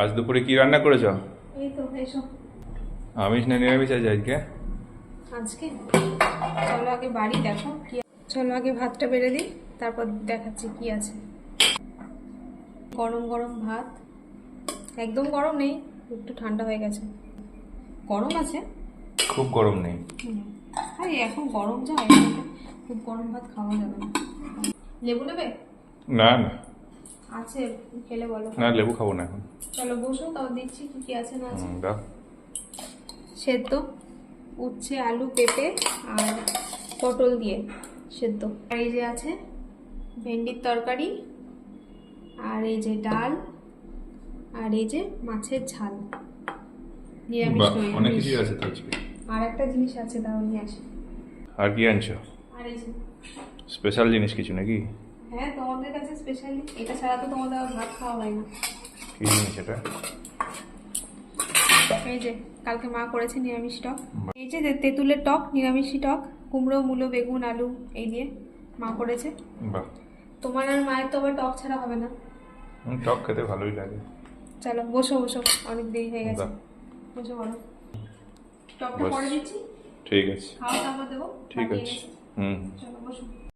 আজ দুপুরে কি রান্না করেছ? এই তো এসো। আমিষ না নিরামিষ আছে আজকে? আজকে? চলো আগে বাড়ি দেখো কি চলো আগে ভাতটা বেড়ে দিই তারপর দেখাচ্ছি কি আছে। গরম গরম ভাত। একদম গরম নেই একটু ঠান্ডা হয়ে গেছে। গরম আছে? খুব গরম নেই। আরে এখন গরম যা খুব গরম ভাত খাওয়া যাবে না। লেবু নেবে না না। আছে খেলে বলো। না লেবু খাব না এখন। চলো বসো তাও দিচ্ছি কি কি আছে না আছে। দাও। সেদ্ধ উচ্ছে আলু পেঁপে আর পটল দিয়ে সেদ্ধ। আর এই যে আছে ভেন্ডির তরকারি আর এই যে ডাল আর এই যে মাছের ঝাল। নিরামিষ বাহ অনেক আমিষ। আছে তো আজকে। আর একটা জিনিস আছে তাও নিয়ে আসি। আর কি আনছো? আর এই যে স্পেশাল জিনিস কিছু নাকি? হ্যাঁ তোমাদের কাছে স্পেশালি এটা ছাড়া তো তোমাদের আর ভাত খাওয়া হয় না। কি জিনিস এটা? এই যে কালকে মা করেছে নিরামিষ টক। এই যে তেঁতুলের টক নিরামিষি টক কুমড়ো মূলো বেগুন আলু এই দিয়ে মা করেছে। বাহ। তোমার আর মায়ের তো আবার টক ছাড়া হবে না। টক খেতে ভালোই লাগে। চলো বসো বসো অনেক দেরি হয়ে গেছে। বসো বলো। টকটা। পরে দিচ্ছি। ঠিক আছে। খাওয়া দাওয়া দেবো ঠিক আছে। হুম। চলো বসো।